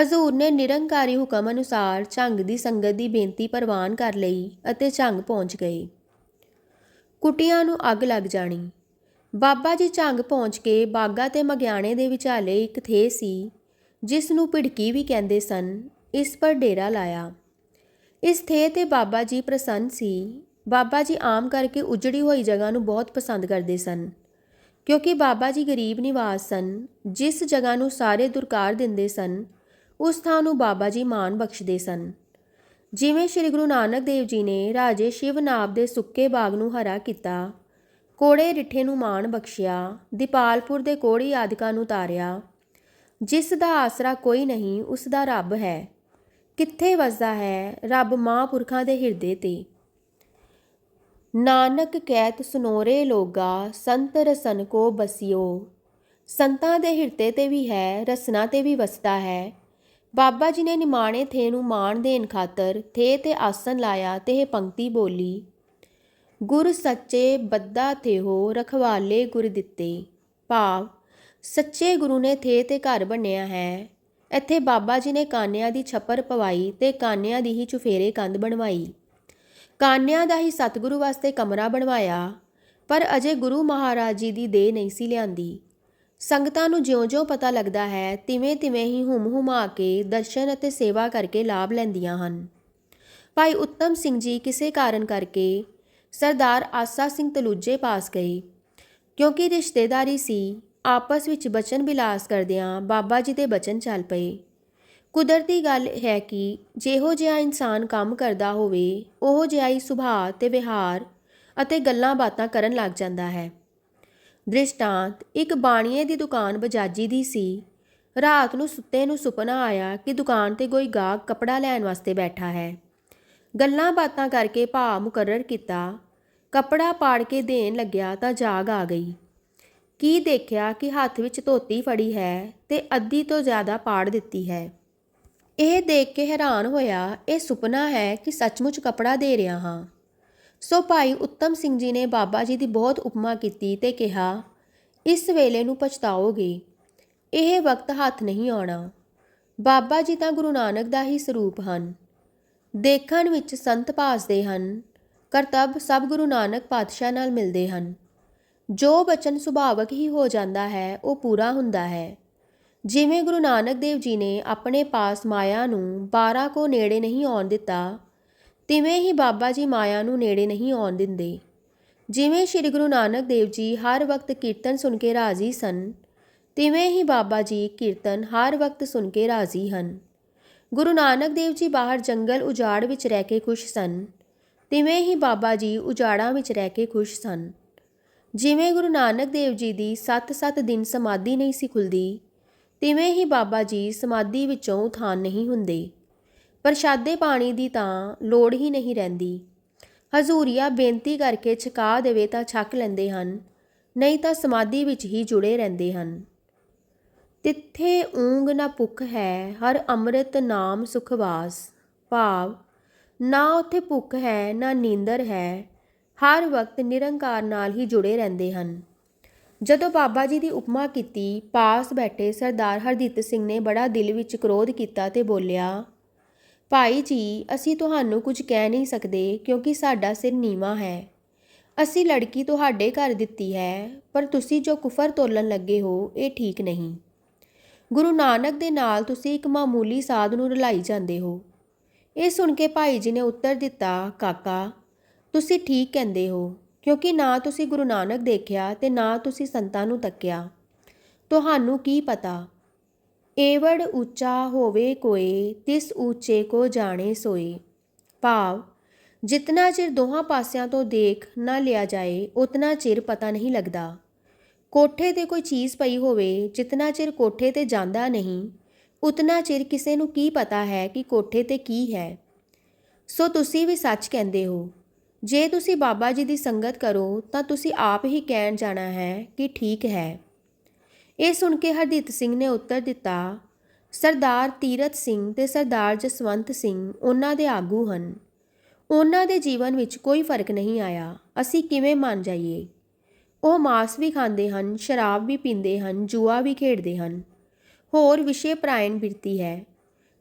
ਹਜ਼ੂਰ ਨੇ ਨਿਰੰਕਾਰੀ ਹੁਕਮ ਅਨੁਸਾਰ ਝੰਗ ਦੀ ਸੰਗਤ ਦੀ ਬੇਨਤੀ ਪ੍ਰਵਾਨ ਕਰ ਲਈ ਅਤੇ ਝੰਗ ਪਹੁੰਚ ਗਏ। ਕੁਟੀਆਂ ਨੂੰ ਅੱਗ ਲੱਗ ਜਾਣੀ। ਬਾਬਾ ਜੀ ਝੰਗ ਪਹੁੰਚ ਕੇ ਬਾਗਾ ਤੇ ਮਗਿਆਣੇ ਦੇ ਵਿਚਾਲੇ ਇੱਕ ਥੇ ਸੀ, ਜਿਸ ਨੂੰ ਭਿੜਕੀ ਵੀ ਕਹਿੰਦੇ ਸਨ, ਇਸ ਪਰ ਡੇਰਾ ਲਾਇਆ। ਇਸ ਥੇ ਤੇ ਬਾਬਾ ਜੀ ਪ੍ਰਸੰਨ ਸੀ। ਬਾਬਾ ਜੀ ਆਮ ਕਰਕੇ ਉਜੜੀ ਹੋਈ ਜਗ੍ਹਾ ਨੂੰ ਬਹੁਤ ਪਸੰਦ ਕਰਦੇ ਸਨ, ਕਿਉਂਕਿ ਬਾਬਾ ਜੀ ਗਰੀਬ ਨਿਵਾਸ ਸਨ, ਜਿਸ ਜਗ੍ਹਾ ਨੂੰ ਸਾਰੇ ਦੁਰਕਾਰ ਦਿੰਦੇ ਸਨ, ਉਸ ਥਾਂ ਨੂੰ ਬਾਬਾ ਜੀ ਮਾਣ ਬਖਸ਼ਦੇ ਸਨ। ਜਿਵੇਂ ਸ੍ਰੀ ਗੁਰੂ ਨਾਨਕ ਦੇਵ ਜੀ ਨੇ ਰਾਜੇ ਸ਼ਿਵਨਾਬ ਦੇ ਸੁੱਕੇ ਬਾਗ ਨੂੰ ਹਰਾ ਕੀਤਾ ਕੋੜੇ ਰਿੱਠੇ ਨੂੰ ਮਾਣ ਬਖਸ਼ਿਆ, ਦੀਪਾਲਪੁਰ ਦੇ ਕੋੜੀ ਆਦਿਕਾਂ ਨੂੰ ਤਾਰਿਆ। ਜਿਸ ਦਾ ਆਸਰਾ ਕੋਈ ਨਹੀਂ, ਉਸ ਦਾ ਰੱਬ ਹੈ। ਕਿੱਥੇ ਵਸਦਾ ਹੈ? ਰੱਬ ਮਹਾਂਪੁਰਖਾਂ ਦੇ ਹਿਰਦੇ ਤੇ। ਨਾਨਕ ਕਹਿਤ ਸੁਨੋਰੇ ਲੋਗਾ, ਸੰਤ ਰਸਨ ਕੋ ਬਸਿਓ। ਸੰਤਾਂ ਦੇ ਹਿਰਦੇ ਤੇ ਵੀ ਹੈ, ਰਸਨਾ ਤੇ ਵੀ ਵਸਦਾ ਹੈ। ਬਾਬਾ ਜੀ ਨੇ ਨਿਮਾਣੇ ਥੇ ਨੂੰ ਮਾਣ ਦੇਣ ਖਾਤਰ ਥੇ ਤੇ ਆਸਨ ਲਾਇਆ, ਤੇ ਇਹ ਪੰਕਤੀ ਬੋਲੀ। ਗੁਰ ਸੱਚੇ ਬੱਦਾ ਥੇਹੋ ਰਖਵਾਲੇ ਗੁਰ ਦਿੱਤੇ। ਭਾਵ, ਸੱਚੇ ਗੁਰੂ ਨੇ ਥੇ ਤੇ ਘਰ ਬਣਿਆ ਹੈ। ਇੱਥੇ ਬਾਬਾ ਜੀ ਨੇ ਕਾਨਿਆਂ ਦੀ ਛੱਪਰ ਪਵਾਈ ਤੇ ਕਾਨਿਆਂ ਦੀ ਹੀ ਚੁਫੇਰੇ ਕੰਧ ਬਣਵਾਈ। ਕਾਨਿਆਂ ਦਾ ਹੀ ਸਤਿਗੁਰੂ ਵਾਸਤੇ ਕਮਰਾ ਬਣਵਾਇਆ, ਪਰ ਅਜੇ ਗੁਰੂ ਮਹਾਰਾਜ ਜੀ ਦੀ ਦੇਹ ਨਹੀਂ ਸੀ ਲਿਆਂਦੀ। ਸੰਗਤਾਂ ਨੂੰ ਜਿਉਂ-ਜਿਉਂ ਪਤਾ ਲੱਗਦਾ ਹੈ, ਤਿਵੇਂ-ਤਿਵੇਂ ਹੀ ਹੁਮ-ਹੁਮਾ ਕੇ ਦਰਸ਼ਨ ਅਤੇ ਸੇਵਾ ਕਰਕੇ ਲਾਭ ਲੈਂਦੀਆਂ ਹਨ। ਭਾਈ ਉੱਤਮ ਸਿੰਘ ਜੀ ਕਿਸੇ ਕਾਰਨ ਕਰਕੇ ਸਰਦਾਰ ਆਸਾ ਸਿੰਘ ਤਲੂਜੇ ਪਾਸ ਗਏ ਕਿਉਂਕਿ ਰਿਸ਼ਤੇਦਾਰੀ ਸੀ, ਆਪਸ ਵਿੱਚ ਬਚਨ ਬਿਲਾਸ ਕਰਦਿਆਂ ਬਾਬਾ ਜੀ ਦੇ ਬਚਨ ਚੱਲ ਪਏ। ਕੁਦਰਤੀ ਗੱਲ ਹੈ ਕਿ ਜਿਹੋ ਜਿਹਾ ਇਨਸਾਨ ਕੰਮ ਕਰਦਾ ਹੋਵੇ, ਉਹੋ ਜਿਹਾ ਹੀ ਸੁਭਾਅ ਤੇ ਵਿਹਾਰ ਅਤੇ ਗੱਲਾਂ ਬਾਤਾਂ ਕਰਨ ਲੱਗ ਜਾਂਦਾ ਹੈ। ਦ੍ਰਿਸ਼ਟਾਂਤ ਇੱਕ ਬਾਣੀਏ ਦੀ ਦੁਕਾਨ ਬਜਾਜੀ ਦੀ ਸੀ। ਰਾਤ ਨੂੰ ਸੁੱਤੇ ਨੂੰ ਸੁਪਨਾ ਆਇਆ ਕਿ ਦੁਕਾਨ ਤੇ ਕੋਈ ਗਾਹਕ ਕਪੜਾ ਲੈਣ ਵਾਸਤੇ ਬੈਠਾ ਹੈ। ਗੱਲਾਂ ਬਾਤਾਂ ਕਰਕੇ ਭਾਅ ਮੁਕਰਰ ਕੀਤਾ ਕਪੜਾ ਪਾੜ ਕੇ ਦੇਣ ਲੱਗਿਆ ਤਾਂ ਜਾਗ ਆ ਗਈ। ਕੀ ਦੇਖਿਆ ਕਿ ਹੱਥ ਵਿੱਚ ਧੋਤੀ ਫੜੀ ਹੈ ਤੇ ਅੱਧੀ ਤੋਂ ਜ਼ਿਆਦਾ ਪਾੜ ਦਿੱਤੀ ਹੈ। ਇਹ ਦੇਖ ਕੇ ਹੈਰਾਨ ਹੋਇਆ, ਇਹ ਸੁਪਨਾ ਹੈ ਕਿ ਸੱਚਮੁੱਚ ਕਪੜਾ ਦੇ ਰਿਹਾ ਹਾਂ। ਸੋ ਭਾਈ ਉੱਤਮ ਸਿੰਘ ਜੀ ਨੇ ਬਾਬਾ ਜੀ ਦੀ ਬਹੁਤ ਉਪਮਾ ਕੀਤੀ ਤੇ ਕਿਹਾ, ਇਸ ਵੇਲੇ ਨੂੰ ਪਛਤਾਓਗੇ। ਇਹ ਵਕਤ ਹੱਥ ਨਹੀਂ ਆਉਣਾ। ਬਾਬਾ ਜੀ ਤਾਂ ਗੁਰੂ ਨਾਨਕ ਦਾ ਹੀ ਸਰੂਪ ਹਨ। ਦੇਖਣ ਵਿੱਚ ਸੰਤ ਭਾਸਦੇ ਹਨ। ਕਰਤੱਵ ਸਭ ਗੁਰੂ ਨਾਨਕ ਪਾਤਸ਼ਾਹ ਨਾਲ ਮਿਲਦੇ ਹਨ। ਜੋ ਬਚਨ ਸੁਭਾਵਕ ਹੀ ਹੋ ਜਾਂਦਾ ਹੈ, ਉਹ ਪੂਰਾ ਹੁੰਦਾ ਹੈ। ਜਿਵੇਂ ਗੁਰੂ ਨਾਨਕ ਦੇਵ ਜੀ ਨੇ ਆਪਣੇ ਪਾਸ ਮਾਇਆ ਨੂੰ 12 ਕੋ ਨੇੜੇ ਨਹੀਂ ਆਉਣ ਦਿੱਤਾ, ਤਿਵੇਂ ਹੀ ਬਾਬਾ ਜੀ ਮਾਇਆ ਨੂੰ ਨੇੜੇ ਨਹੀਂ ਆਉਣ ਦਿੰਦੇ। ਜਿਵੇਂ ਸ੍ਰੀ ਗੁਰੂ ਨਾਨਕ ਦੇਵ ਜੀ ਹਰ ਵਕਤ ਕੀਰਤਨ ਸੁਣ ਕੇ ਰਾਜ਼ੀ ਸਨ, ਤਿਵੇਂ ਹੀ ਬਾਬਾ ਜੀ ਕੀਰਤਨ ਹਰ ਵਕਤ ਸੁਣ ਕੇ ਰਾਜ਼ੀ ਹਨ। ਗੁਰੂ ਨਾਨਕ ਦੇਵ ਜੀ ਬਾਹਰ ਜੰਗਲ ਉਜਾੜ ਵਿੱਚ ਰਹਿ ਕੇ ਖੁਸ਼ ਸਨ ਤਿਵੇਂ ਹੀ ਬਾਬਾ ਜੀ ਉਜਾੜਾਂ ਵਿੱਚ ਰਹਿ ਕੇ ਖੁਸ਼ ਸਨ। ਜਿਵੇਂ ਗੁਰੂ ਨਾਨਕ ਦੇਵ ਜੀ ਦੀ 7-7 ਦਿਨ ਸਮਾਧੀ ਨਹੀਂ ਸੀ ਖੁੱਲਦੀ ਤਿਵੇਂ ਹੀ ਬਾਬਾ ਜੀ ਸਮਾਧੀ ਵਿੱਚੋਂ ਉਥਾਨ ਨਹੀਂ ਹੁੰਦੇ। ਪ੍ਰਸ਼ਾਦੇ ਪਾਣੀ ਦੀ ਤਾਂ ਲੋੜ ਹੀ ਨਹੀਂ ਰਹਿੰਦੀ। ਹਜ਼ੂਰੀਆ ਬੇਨਤੀ ਕਰਕੇ ਛਕਾ ਦੇਵੇ ਤਾਂ ਛਕ ਲੈਂਦੇ ਹਨ, ਨਹੀਂ ਤਾਂ ਸਮਾਧੀ ਵਿੱਚ ਹੀ ਜੁੜੇ ਰਹਿੰਦੇ ਹਨ। ਤਿੱਥੇ ਊਂਗ ਨਾ ਭੁੱਖ ਹੈ, ਹਰ ਅੰਮ੍ਰਿਤ ਨਾਮ ਸੁਖਵਾਸ ਭਾਵ ਨਾ ਉੱਥੇ ਭੁੱਖ ਹੈ, ਨਾ ਨੀਂਦਰ ਹੈ। ਹਰ ਵਕਤ ਨਿਰੰਕਾਰ ਨਾਲ ਹੀ ਜੁੜੇ ਰਹਿੰਦੇ ਹਨ। ਜਦੋਂ ਬਾਬਾ ਜੀ ਦੀ ਉਪਮਾ ਕੀਤੀ, ਪਾਸ ਬੈਠੇ ਸਰਦਾਰ ਹਰਦਿੱਤ ਸਿੰਘ ਨੇ ਬੜਾ ਦਿਲ ਵਿੱਚ ਕ੍ਰੋਧ ਕੀਤਾ ਤੇ ਬੋਲਿਆ, ਭਾਈ ਜੀ, ਅਸੀਂ ਤੁਹਾਨੂੰ ਕੁਝ ਕਹਿ ਨਹੀਂ ਸਕਦੇ ਕਿਉਂਕਿ ਸਾਡਾ ਸਿਰ ਨੀਵਾ ਹੈ। ਅਸੀਂ ਲੜਕੀ ਤੁਹਾਡੇ ਘਰ ਦਿੱਤੀ ਹੈ, ਪਰ ਤੁਸੀਂ ਜੋ ਕੁਫਰ ਤੋਲਣ ਲੱਗੇ ਹੋ, ਇਹ ਠੀਕ ਨਹੀਂ। ਗੁਰੂ ਨਾਨਕ ਦੇ ਨਾਲ ਤੁਸੀਂ ਇੱਕ ਮਾਮੂਲੀ ਸਾਧ ਨੂੰ ਰਲਾਈ ਜਾਂਦੇ ਹੋ। ਇਹ ਸੁਣ ਕੇ ਭਾਈ ਜੀ ਨੇ ਉੱਤਰ ਦਿੱਤਾ, ਕਾਕਾ, ਤੁਸੀਂ ਠੀਕ ਕਹਿੰਦੇ ਹੋ, ਕਿਉਂਕਿ ਨਾ ਤੁਸੀਂ ਗੁਰੂ ਨਾਨਕ ਦੇਖਿਆ ਤੇ ਨਾ ਤੁਸੀਂ ਸੰਤਾਂ ਨੂੰ ਤੱਕਿਆ। ਤੁਹਾਨੂੰ ਕੀ ਪਤਾ? ਏਵੜ ਉੱਚਾ ਹੋਵੇ ਕੋਏ, ਤਿਸ ਉੱਚੇ ਕੋ ਜਾਣੇ ਸੋਏ। ਭਾਵ, ਜਿਤਨਾ ਚਿਰ ਦੋਹਾਂ ਪਾਸਿਆਂ ਤੋਂ ਦੇਖ ਨਾ ਲਿਆ ਜਾਏ, ਉਤਨਾ ਚਿਰ ਪਤਾ ਨਹੀਂ ਲੱਗਦਾ। ਕੋਠੇ ਤੇ ਕੋਈ ਚੀਜ਼ ਪਈ ਹੋਵੇ, ਜਿਤਨਾ ਚਿਰ ਕੋਠੇ ਤੇ ਜਾਂਦਾ ਨਹੀਂ ਉਤਨਾ ਚਿਰ ਕਿਸੇ ਨੂੰ ਕੀ ਪਤਾ ਹੈ ਕਿ ਕੋਠੇ ਤੇ ਕੀ ਹੈ। ਸੋ ਤੁਸੀਂ ਵੀ ਸੱਚ ਕਹਿੰਦੇ ਹੋ। ਜੇ ਤੁਸੀਂ ਬਾਬਾ ਜੀ ਦੀ ਸੰਗਤ ਕਰੋ, ਤਾਂ ਤੁਸੀਂ ਆਪ ਹੀ ਕਹਿਣ ਜਾਣਾ ਹੈ ਕਿ ਠੀਕ ਹੈ। ਇਹ ਸੁਣ ਕੇ ਹਰਦੀਪ ਸਿੰਘ ਨੇ ਉੱਤਰ ਦਿੱਤਾ, ਸਰਦਾਰ ਤੀਰਤ ਸਿੰਘ ਤੇ ਸਰਦਾਰ ਜਸਵੰਤ ਸਿੰਘ ਉਹਨਾਂ ਦੇ ਆਗੂ ਹਨ। ਉਹਨਾਂ ਦੇ ਜੀਵਨ ਵਿੱਚ ਕੋਈ ਫ਼ਰਕ ਨਹੀਂ ਆਇਆ। ਅਸੀਂ ਕਿਵੇਂ ਮੰਨ ਜਾਈਏ? ਉਹ ਮਾਸ ਵੀ ਖਾਂਦੇ ਹਨ, ਸ਼ਰਾਬ ਵੀ ਪੀਂਦੇ ਹਨ, ਜੂਆ ਵੀ ਖੇਡਦੇ ਹਨ। ਹੋਰ ਵਿਸ਼ੇ ਪ੍ਰਾਇਣ ਬਿਰਤੀ ਹੈ।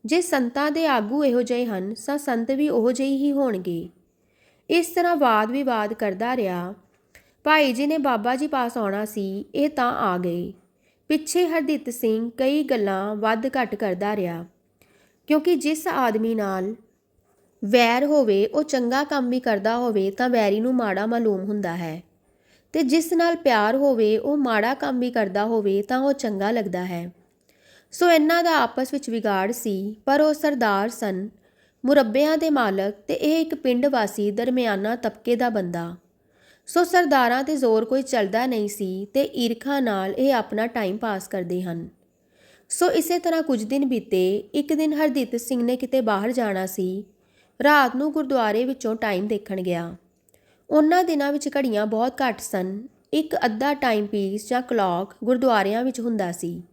ਜੇ ਸੰਤਾਂ ਦੇ ਆਗੂ ਇਹੋ ਜਿਹੇ ਹਨ, ਤਾਂ ਸੰਤ ਵੀ ਉਹੋ ਜਿਹੇ ਹੀ ਹੋਣਗੇ। ਇਸ ਤਰ੍ਹਾਂ ਵਾਦ ਵਿਵਾਦ ਕਰਦਾ ਰਿਹਾ। ਭਾਈ ਜੀ ਨੇ ਬਾਬਾ ਜੀ ਪਾਸ ਆਉਣਾ ਸੀ, ਇਹ ਤਾਂ ਆ ਗਏ। ਪਿੱਛੇ ਹਰਦਿੱਤ ਸਿੰਘ ਕਈ ਗੱਲਾਂ ਵੱਧ ਘੱਟ ਕਰਦਾ ਰਿਹਾ। ਕਿਉਂਕਿ ਜਿਸ ਆਦਮੀ ਨਾਲ ਵੈਰ ਹੋਵੇ, ਉਹ ਚੰਗਾ ਕੰਮ ਵੀ ਕਰਦਾ ਹੋਵੇ, ਤਾਂ ਵੈਰੀ ਨੂੰ ਮਾੜਾ ਮਾਲੂਮ ਹੁੰਦਾ ਹੈ। ਤੇ ਜਿਸ ਨਾਲ ਪਿਆਰ ਹੋਵੇ, ਉਹ ਮਾੜਾ ਕੰਮ ਵੀ ਕਰਦਾ ਹੋਵੇ, ਤਾਂ ਉਹ ਚੰਗਾ ਲੱਗਦਾ ਹੈ। ਸੋ ਇਹਨਾਂ ਦਾ ਆਪਸ ਵਿੱਚ ਵਿਗਾੜ ਸੀ, ਪਰ ਉਹ ਸਰਦਾਰ ਸਨ। ਮੁਰੱਬਿਆਂ ਦੇ ਮਾਲਕ ਤੇ ਇਹ ਇੱਕ ਪਿੰਡ ਵਾਸੀ ਦਰਮਿਆਨਾ ਤਬਕੇ ਦਾ ਬੰਦਾ। ਸੋ ਸਰਦਾਰਾਂ ਤੇ ਜ਼ੋਰ ਕੋਈ ਚੱਲਦਾ ਨਹੀਂ ਸੀ ਤੇ ਈਰਖਾ ਨਾਲ ਇਹ ਆਪਣਾ ਟਾਈਮ ਪਾਸ ਕਰਦੇ ਹਨ। ਸੋ ਇਸੇ ਤਰ੍ਹਾਂ ਕੁਝ ਦਿਨ ਬੀਤੇ, ਇੱਕ ਦਿਨ ਹਰਦੀਤ ਸਿੰਘ ਨੇ ਕਿਤੇ ਬਾਹਰ ਜਾਣਾ ਸੀ। ਰਾਤ ਨੂੰ ਗੁਰਦੁਆਰੇ ਵਿੱਚੋਂ ਟਾਈਮ ਦੇਖਣ ਗਿਆ। ਉਹਨਾਂ ਦਿਨਾਂ ਵਿੱਚ ਘੜੀਆਂ ਬਹੁਤ ਘੱਟ ਸਨ। ਇੱਕ ਅੱਧਾ ਟਾਈਮ ਪੀਸ ਜਾਂ ਕਲੌਕ ਗੁਰਦੁਆਰਿਆਂ ਵਿੱਚ ਹੁੰਦਾ ਸੀ।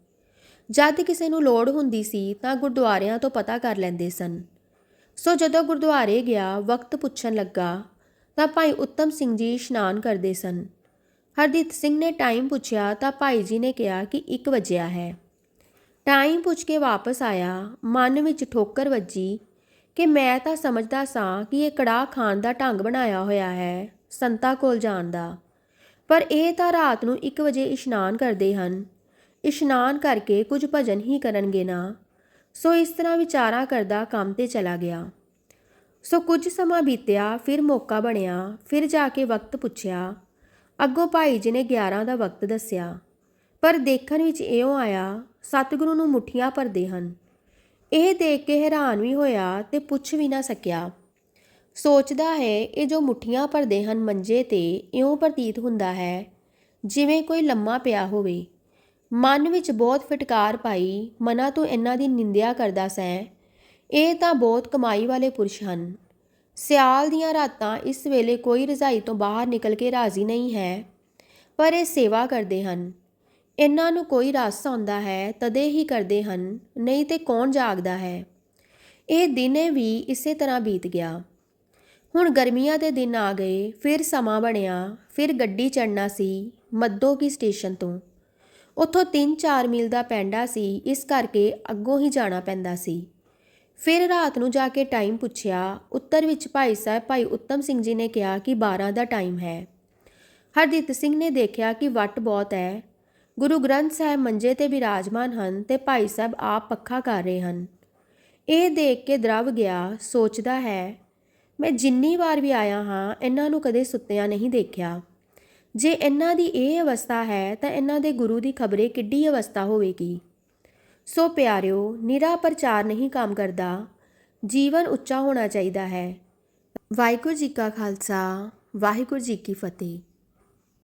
ਜਦ ਕਿਸੇ ਨੂੰ ਲੋੜ ਹੁੰਦੀ ਸੀ ਤਾਂ ਗੁਰਦੁਆਰਿਆਂ ਤੋਂ ਪਤਾ ਕਰ ਲੈਂਦੇ ਸਨ। ਸੋ ਜਦੋਂ ਗੁਰਦੁਆਰੇ ਗਿਆ, ਵਕਤ ਪੁੱਛਣ ਲੱਗਾ, ਤਾਂ ਭਾਈ ਉੱਤਮ ਸਿੰਘ ਜੀ ਇਸ਼ਨਾਨ ਕਰਦੇ ਸਨ। ਹਰਦੀਪ ਸਿੰਘ ਨੇ ਟਾਈਮ ਪੁੱਛਿਆ ਤਾਂ ਭਾਈ ਜੀ ਨੇ ਕਿਹਾ ਕਿ 1 ਵਜਿਆ ਹੈ। ਟਾਈਮ ਪੁੱਛ ਕੇ ਵਾਪਸ ਆਇਆ, ਮਨ ਵਿੱਚ ਠੋਕਰ ਵੱਜੀ ਕਿ ਮੈਂ ਤਾਂ ਸਮਝਦਾ ਸਾਂ ਕਿ ਇਹ ਕੜਾਹ ਖਾਣ ਦਾ ਢੰਗ ਬਣਾਇਆ ਹੋਇਆ ਹੈ, ਸੰਤਾ ਕੋਲ ਜਾਣ ਦਾ। ਪਰ ਇਹ ਤਾਂ ਰਾਤ ਨੂੰ 1 ਵਜੇ ਇਸ਼ਨਾਨ ਕਰਦੇ ਹਨ। ਇਸ਼ਨਾਨ ਕਰਕੇ ਕੁਝ ਭਜਨ ਹੀ ਕਰਨਗੇ ਨਾ। ਸੋ ਇਸ ਤਰ੍ਹਾਂ ਵਿਚਾਰਾਂ ਕਰਦਾ ਕੰਮ ਤੇ ਚਲਾ ਗਿਆ। ਸੋ ਕੁਝ ਸਮਾਂ ਬੀਤਿਆ, ਫਿਰ ਮੌਕਾ ਬਣਿਆ, ਫਿਰ ਜਾ ਕੇ ਵਕਤ ਪੁੱਛਿਆ। ਅੱਗੋਂ ਭਾਈ ਜੀ ਨੇ 11 ਦਾ ਵਕਤ ਦੱਸਿਆ। ਪਰ ਦੇਖਣ ਵਿੱਚ ਇਉਂ ਆਇਆ, ਸਤਿਗੁਰੂ ਨੂੰ ਮੁੱਠੀਆਂ ਭਰਦੇ ਹਨ। ਇਹ ਦੇਖ ਕੇ ਹੈਰਾਨ ਵੀ ਹੋਇਆ ਤੇ ਪੁੱਛ ਵੀ ਨਾ ਸਕਿਆ। ਸੋਚਦਾ ਹੈ, ਇਹ ਜੋ ਮੁੱਠੀਆਂ ਭਰਦੇ ਹਨ ਮੰਜੇ ਤੇ ਇਉਂ ਪ੍ਰਤੀਤ ਹੁੰਦਾ ਹੈ, ਜਿਵੇਂ ਕੋਈ ਲੰਮਾ ਪਿਆ ਹੋਵੇ। ਮਨ ਵਿੱਚ ਬਹੁਤ ਫਟਕਾਰ ਪਾਈ, ਮਨਾਂ ਤੋਂ ਇਹਨਾਂ ਦੀ ਨਿੰਦਿਆ ਕਰਦਾ ਸੈਂ ਇਹ ਤਾਂ ਬਹੁਤ ਕਮਾਈ ਵਾਲੇ ਪੁਰਸ਼ ਹਨ। ਸਿਆਲ ਦੀਆਂ ਰਾਤਾਂ ਇਸ ਵੇਲੇ ਕੋਈ ਰਜ਼ਾਈ ਤੋਂ ਬਾਹਰ ਨਿਕਲ ਕੇ ਰਾਜ਼ੀ ਨਹੀਂ ਹੈ, ਪਰ ਇਹ ਸੇਵਾ ਕਰਦੇ ਹਨ। ਇਹਨਾਂ ਨੂੰ ਕੋਈ ਰਸ ਆਉਂਦਾ ਹੈ, ਤਦੇ ਹੀ ਕਰਦੇ ਹਨ, ਨਹੀਂ ਤੇ ਕੌਣ ਜਾਗਦਾ ਹੈ? ਇਹ ਦਿਨੇ ਵੀ ਇਸੇ ਤਰ੍ਹਾਂ ਬੀਤ ਗਿਆ। ਹੁਣ ਗਰਮੀਆਂ ਦੇ ਦਿਨ ਆ ਗਏ, ਫਿਰ ਸਮਾਂ ਬਣਿਆ, ਫਿਰ ਗੱਡੀ ਚੜਨਾ ਸੀ ਮੱਦੋ ਕੀ ਸਟੇਸ਼ਨ ਤੋਂ। ਉੱਥੋਂ 3-4 ਮੀਲ ਦਾ ਪੈਂਡਾ ਸੀ, ਇਸ ਕਰਕੇ ਅੱਗੋਂ ਹੀ ਜਾਣਾ ਪੈਂਦਾ ਸੀ। ਫਿਰ ਰਾਤ ਨੂੰ ਜਾ ਕੇ ਟਾਈਮ ਪੁੱਛਿਆ, ਉੱਤਰ ਵਿੱਚ ਭਾਈ ਸਾਹਿਬ, ਭਾਈ ਉੱਤਮ ਸਿੰਘ ਜੀ ਨੇ ਕਿਹਾ ਕਿ 12 ਦਾ ਟਾਈਮ ਹੈ। ਹਰਦੀਤ ਸਿੰਘ ਨੇ ਦੇਖਿਆ ਕਿ ਵੱਟ ਬਹੁਤ ਹੈ। ਗੁਰੂ ਗ੍ਰੰਥ ਸਾਹਿਬ ਮੰਜੇ ਤੇ ਵਿਰਾਜਮਾਨ ਹਨ ਤੇ ਭਾਈ ਸਾਹਿਬ ਆਪ ਪੱਖਾ ਕਰ ਰਹੇ ਹਨ। ਇਹ ਦੇਖ ਕੇ ਦਰਵ ਗਿਆ, ਸੋਚਦਾ ਹੈ, ਮੈਂ ਜਿੰਨੀ ਵਾਰ ਵੀ ਆਇਆ ਹਾਂ, ਇਹਨਾਂ ਨੂੰ ਕਦੇ ਸੁੱਤਿਆਂ ਨਹੀਂ ਦੇਖਿਆ। ਜੇ ਇਹਨਾਂ ਦੀ ਇਹ ਅਵਸਥਾ ਹੈ ਤਾਂ ਇਹਨਾਂ ਦੇ ਗੁਰੂ ਦੀ ਖਬਰੇ ਕਿੱਡੀ ਅਵਸਥਾ ਹੋਵੇਗੀ। ਸੋ ਪਿਆਰਿਓ, ਨਿਰਾ ਪ੍ਰਚਾਰ ਨਹੀਂ ਕੰਮ ਕਰਦਾ। ਜੀਵਨ ਉੱਚਾ ਹੋਣਾ ਚਾਹੀਦਾ ਹੈ। ਵਾਹਿਗੁਰੂ ਜੀ ਕਾ ਖਾਲਸਾ, ਵਾਹਿਗੁਰੂ ਜੀ ਕੀ ਫਤਿਹ।